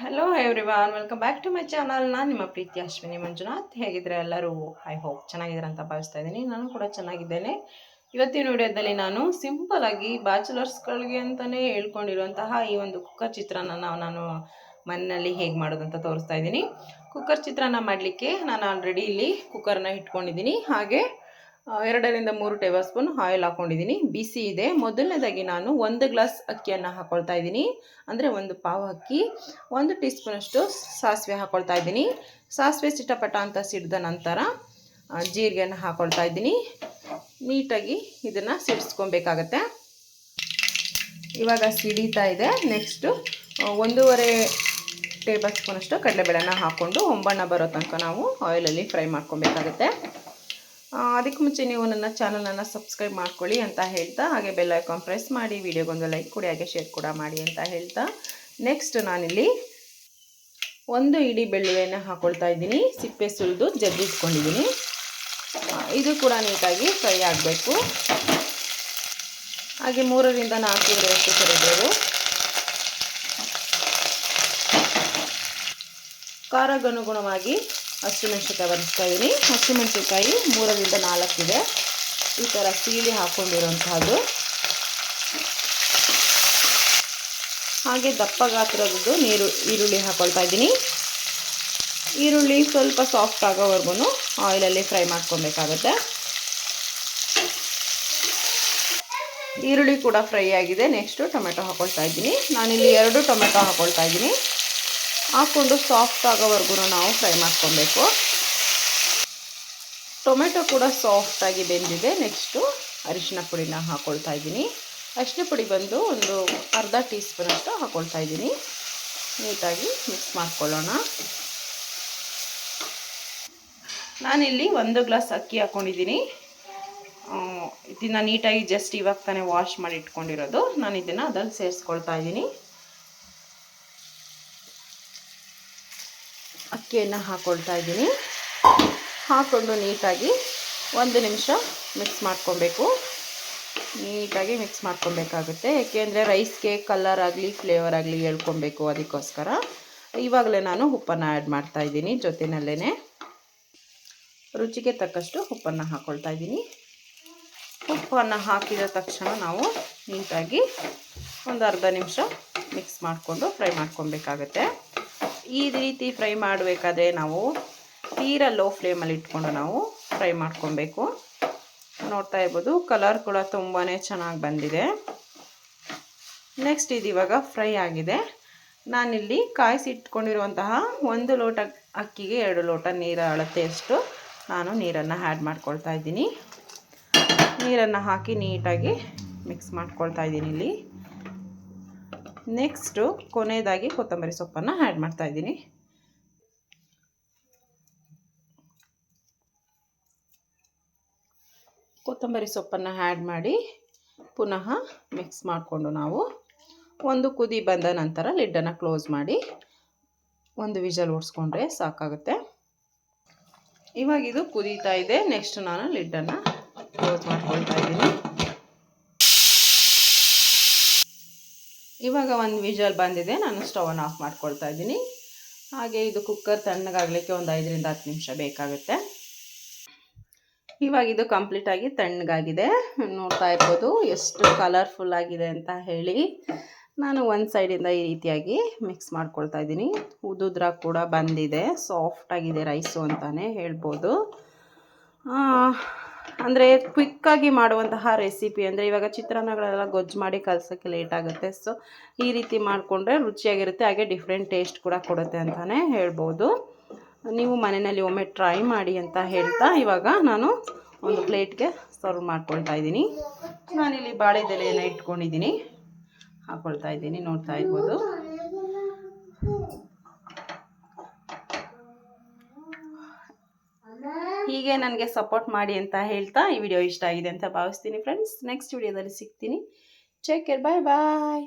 Hello everyone welcome back to my channel ನಾನು ನಿಮ್ಮ ಪ್ರೀತಿ ಅಶ್ವಿನಿ ಮಂಜುನಾಥ್. ಹೇಗಿದ್ರೆ ಎಲ್ಲರೂ? ಐ ಹೋಪ್ ಚೆನ್ನಾಗಿದ್ದಾರೆ ಅಂತ ಭಾವಿಸ್ತಾ ಇದ್ದೀನಿ. ನಾನು ಕೂಡ ಚೆನ್ನಾಗಿದ್ದೇನೆ. ಇವತ್ತಿನ ವಿಡಿಯೋದಲ್ಲಿ ನಾನು ಸಿಂಪಲ್ ಆಗಿ ಬ್ಯಾಚುಲರ್ಸ್ಗಳಿಗೆ ಅಂತಲೇ ಹೇಳ್ಕೊಂಡಿರುವಂತಹ ಈ ಒಂದು ಕುಕ್ಕರ್ ಚಿತ್ರಾನ್ನ ನಾನು ಮನೆಯಲ್ಲಿ ಹೇಗೆ ಮಾಡೋದಂತ ತೋರಿಸ್ತಾ ಇದ್ದೀನಿ. ಕುಕ್ಕರ್ ಚಿತ್ರಾನ್ನ ಮಾಡಲಿಕ್ಕೆ ನಾನು ಆಲ್ರೆಡಿ ಇಲ್ಲಿ ಕುಕ್ಕರ್ನ ಇಟ್ಕೊಂಡಿದ್ದೀನಿ. ಹಾಗೆ ಎರಡರಿಂದ ಮೂರು ಟೇಬಲ್ ಸ್ಪೂನ್ ಆಯಿಲ್ ಹಾಕೊಂಡಿದ್ದೀನಿ. ಬಿಸಿ ಇದೆ. ಮೊದಲನೇದಾಗಿ ನಾನು ಒಂದು ಗ್ಲಾಸ್ ಅಕ್ಕಿಯನ್ನು ಹಾಕೊಳ್ತಾ ಇದ್ದೀನಿ. ಅಂದರೆ ಒಂದು ಪಾವು ಅಕ್ಕಿ, ಒಂದು ಟೀ ಸ್ಪೂನಷ್ಟು ಸಾಸಿವೆ ಹಾಕ್ಕೊಳ್ತಾ ಇದ್ದೀನಿ. ಸಾಸಿವೆ ಚಿಟಪಟ ಅಂತ ಸಿಡಿದ ನಂತರ ಜೀರಿಗೆಯನ್ನು ಹಾಕೊಳ್ತಾ ಇದ್ದೀನಿ. ನೀಟಾಗಿ ಇದನ್ನು ಸಿಡಿಸ್ಕೊಬೇಕಾಗತ್ತೆ. ಇವಾಗ ಸಿಡಿತಾ ಇದೆ. ನೆಕ್ಸ್ಟು ಒಂದೂವರೆ ಟೇಬಲ್ ಸ್ಪೂನಷ್ಟು ಕಡಲೆಬೇಳೆನ ಹಾಕ್ಕೊಂಡು ಒಂಬಣ್ಣ ಬರೋ ತನಕ ನಾವು ಆಯಿಲಲ್ಲಿ ಫ್ರೈ ಮಾಡ್ಕೊಬೇಕಾಗತ್ತೆ. ಅದಕ್ಕೆ ಮುಂಚೆ ನೀವು ನನ್ನ ಚಾನಲನ್ನು ಸಬ್ಸ್ಕ್ರೈಬ್ ಮಾಡ್ಕೊಳ್ಳಿ ಅಂತ ಹೇಳ್ತಾ ಹಾಗೆ ಬೆಲ್ ಐಕಾನ್ ಪ್ರೆಸ್ ಮಾಡಿ ವಿಡಿಯೋಗೊಂದು ಲೈಕ್ ಕೊಡಿ ಹಾಗೆ ಶೇರ್ ಕೂಡ ಮಾಡಿ ಅಂತ ಹೇಳ್ತಾ. ನೆಕ್ಸ್ಟ್ ನಾನಿಲ್ಲಿ ಒಂದು ಇಡಿ ಬೆಳ್ಳುಳ್ಳಿಯನ್ನು ಹಾಕ್ಕೊಳ್ತಾ ಇದ್ದೀನಿ. ಸಿಪ್ಪೆ ಸುಲಿದು ಜಜ್ಜಿಟ್ಕೊಂಡಿದ್ದೀನಿ ಆ, ಇದು ಕೂಡ ನೀಟಾಗಿ ಫ್ರೈ ಆಗಬೇಕು. ಹಾಗೆ ಮೂರರಿಂದ ನಾಲ್ಕು ಎಷ್ಟು ಕರಿಬೇವು. ಖಾರಗನುಗುಣವಾಗಿ ಹಸಿಮೆಣಸಿನ್ಕಾಯಿ ಬರೆಸ್ತಾ ಇದ್ದೀನಿ ಹಸಿಮೆಣಸಿನಕಾಯಿ ಮೂರರಿಂದ ಇದೆ ಈ ಥರ ಸೀಳಿ ಹಾಕ್ಕೊಂಡಿರೋಂಥದ್ದು ಹಾಗೆ ದಪ್ಪ ಗಾತ್ರದ್ದು ನೀರು ಈರುಳ್ಳಿ ಹಾಕ್ಕೊಳ್ತಾ ಇದ್ದೀನಿ ಈರುಳ್ಳಿ ಸ್ವಲ್ಪ ಸಾಫ್ಟ್ ಆಗೋವರೆಗೂ ಆಯಿಲಲ್ಲಿ ಫ್ರೈ ಮಾಡ್ಕೊಬೇಕಾಗತ್ತೆ. ಈರುಳ್ಳಿ ಕೂಡ ಫ್ರೈ ಆಗಿದೆ. ನೆಕ್ಸ್ಟು ಟೊಮೆಟೊ ಹಾಕ್ಕೊಳ್ತಾ ಇದ್ದೀನಿ ನಾನಿಲ್ಲಿ ಎರಡು ಟೊಮೆಟೊ ಹಾಕ್ಕೊಳ್ತಾ ಇದ್ದೀನಿ ಹಾಕ್ಕೊಂಡು ಸಾಫ್ಟ್ ಆಗೋವರೆಗೂ ನಾವು ಫ್ರೈ ಮಾಡ್ಕೊಬೇಕು. ಟೊಮೆಟೊ ಕೂಡ ಸಾಫ್ಟಾಗಿ ಬೆಂದಿದೆ. ನೆಕ್ಸ್ಟು ಅರಿಶಿನ ಪುಡಿನ ಹಾಕ್ಕೊಳ್ತಾ ಇದ್ದೀನಿ. ಅರಿಶಿನ ಪುಡಿ ಬಂದು ಒಂದು ಅರ್ಧ ಟೀ ಸ್ಪೂನಷ್ಟು ಹಾಕ್ಕೊಳ್ತಾ ಇದ್ದೀನಿ. ನೀಟಾಗಿ ಮಿಕ್ಸ್ ಮಾಡ್ಕೊಳ್ಳೋಣ. ನಾನಿಲ್ಲಿ ಒಂದು ಗ್ಲಾಸ್ ಅಕ್ಕಿ ಹಾಕ್ಕೊಂಡಿದ್ದೀನಿ ಇದನ್ನು ನೀಟಾಗಿ ಜಸ್ಟ್ ಇವಾಗ ತಾನೇ ವಾಶ್ ಮಾಡಿ ಇಟ್ಕೊಂಡಿರೋದು. ನಾನು ಇದನ್ನು ಅದ್ರಲ್ಲಿ ಸೇರಿಸ್ಕೊಳ್ತಾ ಇದ್ದೀನಿ. ಅಕ್ಕಿಯನ್ನು ಹಾಕ್ಕೊಳ್ತಾ ಇದ್ದೀನಿ. ಹಾಕ್ಕೊಂಡು ನೀಟಾಗಿ ಒಂದು ನಿಮಿಷ ಮಿಕ್ಸ್ ಮಾಡ್ಕೊಬೇಕು. ನೀಟಾಗಿ ಮಿಕ್ಸ್ ಮಾಡ್ಕೊಬೇಕಾಗುತ್ತೆ. ಏಕೆಂದರೆ ರೈಸ್ಗೆ ಕಲರ್ ಆಗಲಿ ಫ್ಲೇವರ್ ಆಗಲಿ ಹೇಳ್ಕೊಬೇಕು ಅದಕ್ಕೋಸ್ಕರ. ಇವಾಗಲೇ ನಾನು ಉಪ್ಪನ್ನು ಆ್ಯಡ್ ಮಾಡ್ತಾ ಇದ್ದೀನಿ ಜೊತೆಯಲ್ಲೇ ರುಚಿಗೆ ತಕ್ಕಷ್ಟು ಉಪ್ಪನ್ನು ಹಾಕ್ಕೊಳ್ತಾ ಇದ್ದೀನಿ. ಉಪ್ಪನ್ನು ಹಾಕಿದ ತಕ್ಷಣ ನಾವು ನೀಟಾಗಿ ಒಂದು ಅರ್ಧ ನಿಮಿಷ ಮಿಕ್ಸ್ ಮಾಡಿಕೊಂಡು ಫ್ರೈ ಮಾಡ್ಕೊಬೇಕಾಗತ್ತೆ. ಈ ರೀತಿ ಫ್ರೈ ಮಾಡಬೇಕಾದ್ರೆ ನಾವು ತೀರ ಲೋ ಫ್ಲೇಮಲ್ಲಿ ಇಟ್ಕೊಂಡು ನಾವು ಫ್ರೈ ಮಾಡ್ಕೊಬೇಕು. ನೋಡ್ತಾ ಇರ್ಬೋದು, ಕಲರ್ ಕೂಡ ತುಂಬಾ ಚೆನ್ನಾಗಿ ಬಂದಿದೆ. ನೆಕ್ಸ್ಟ್ ಇದು ಇವಾಗ ಫ್ರೈ ಆಗಿದೆ. ನಾನಿಲ್ಲಿ ಕಾಯಿಸಿ ಇಟ್ಕೊಂಡಿರುವಂತಹ ಒಂದು ಲೋಟ ಅಕ್ಕಿಗೆ ಎರಡು ಲೋಟ ನೀರ ಅಳತೆಯಷ್ಟು ನಾನು ನೀರನ್ನು ಆ್ಯಡ್ ಮಾಡ್ಕೊಳ್ತಾ ಇದ್ದೀನಿ. ನೀರನ್ನು ಹಾಕಿ ನೀಟಾಗಿ ಮಿಕ್ಸ್ ಮಾಡ್ಕೊಳ್ತಾ ಇದ್ದೀನಿ ಇಲ್ಲಿ. ನೆಕ್ಸ್ಟು ಕೊನೆಯದಾಗಿ ಕೊತ್ತಂಬರಿ ಸೊಪ್ಪನ್ನು ಆ್ಯಡ್ ಮಾಡ್ತಾ ಇದ್ದೀನಿ. ಕೊತ್ತಂಬರಿ ಸೊಪ್ಪನ್ನು ಆ್ಯಡ್ ಮಾಡಿ ಪುನಃ ಮಿಕ್ಸ್ ಮಾಡಿಕೊಂಡು ನಾವು ಒಂದು ಕುದಿ ಬಂದ ನಂತರ ಲಿಡ್ಡನ್ನು ಕ್ಲೋಸ್ ಮಾಡಿ ಒಂದು ವಿಜಲ್ ಓಡಿಸ್ಕೊಂಡ್ರೆ ಸಾಕಾಗುತ್ತೆ. ಇವಾಗ ಇದು ಕುದೀತಾ ಇದೆ. ನೆಕ್ಸ್ಟ್ ನಾನು ಲಿಡ್ಡನ್ನು ಕ್ಲೋಸ್ ಮಾಡ್ಕೊಳ್ತಾ ಇದ್ದೀನಿ. ಇವಾಗ ಒಂದು ವಿಜಲ್ ಬಂದಿದೆ, ನಾನು ಸ್ಟವನ್ನು ಆಫ್ ಮಾಡ್ಕೊಳ್ತಾ ಇದ್ದೀನಿ. ಹಾಗೆ ಇದು ಕುಕ್ಕರ್ ತಣ್ಣಗಾಗಲಿಕ್ಕೆ ಒಂದು ಐದರಿಂದ ಹತ್ತು ನಿಮಿಷ ಬೇಕಾಗುತ್ತೆ. ಇವಾಗ ಇದು ಕಂಪ್ಲೀಟಾಗಿ ತಣ್ಣಗಾಗಿದೆ. ನೋಡ್ತಾ ಇರ್ಬೋದು ಎಷ್ಟು ಕಲರ್ಫುಲ್ ಆಗಿದೆ ಅಂತ ಹೇಳಿ. ನಾನು ಒಂದು ಸೈಡಿಂದ ಈ ರೀತಿಯಾಗಿ ಮಿಕ್ಸ್ ಮಾಡ್ಕೊಳ್ತಾ ಇದ್ದೀನಿ. ಉದುದ್ರ ಕೂಡ ಬಂದಿದೆ ಸಾಫ್ಟಾಗಿದೆ ರೈಸು ಅಂತಲೇ ಹೇಳ್ಬೋದು. ಅಂದರೆ ಕ್ವಿಕ್ಕಾಗಿ ಮಾಡುವಂತಹ ರೆಸಿಪಿ ಅಂದರೆ ಇವಾಗ ಚಿತ್ರಾನ್ನಗಳೆಲ್ಲ ಗೊಜ್ಜು ಮಾಡಿ ಕಲಸೋಕ್ಕೆ ಲೇಟ್ ಆಗುತ್ತೆ. ಸೊ ಈ ರೀತಿ ಮಾಡಿಕೊಂಡ್ರೆ ರುಚಿಯಾಗಿರುತ್ತೆ, ಹಾಗೆ ಡಿಫ್ರೆಂಟ್ ಟೇಸ್ಟ್ ಕೂಡ ಕೊಡುತ್ತೆ ಅಂತಲೇ ಹೇಳ್ಬೋದು. ನೀವು ಮನೆಯಲ್ಲಿ ಒಮ್ಮೆ ಟ್ರೈ ಮಾಡಿ ಅಂತ ಹೇಳ್ತಾ ಇವಾಗ ನಾನು ಒಂದು ಪ್ಲೇಟ್ಗೆ ಸರ್ವ್ ಮಾಡ್ಕೊಳ್ತಾ ಇದ್ದೀನಿ. ನಾನಿಲ್ಲಿ ಬಾಳೆದೆಲೆಯನ್ನು ಇಟ್ಕೊಂಡಿದ್ದೀನಿ. ಹಾಕ್ಕೊಳ್ತಾ ಇದ್ದೀನಿ, ನೋಡ್ತಾ ಇರ್ಬೋದು. ಹೀಗೆ ನನಗೆ ಸಪೋರ್ಟ್ ಮಾಡಿ ಅಂತ ಹೇಳ್ತಾ ಈ ವಿಡಿಯೋ ಇಷ್ಟ ಆಗಿದೆ ಅಂತ ಭಾವಿಸ್ತೀನಿ ಫ್ರೆಂಡ್ಸ್ ನೆಕ್ಸ್ಟ್ ವಿಡಿಯೋದಲ್ಲಿ ಸಿಗ್ತೀನಿ. ಚೇಕ್ ಕೇರ್ ಬಾಯ್ ಬಾಯ್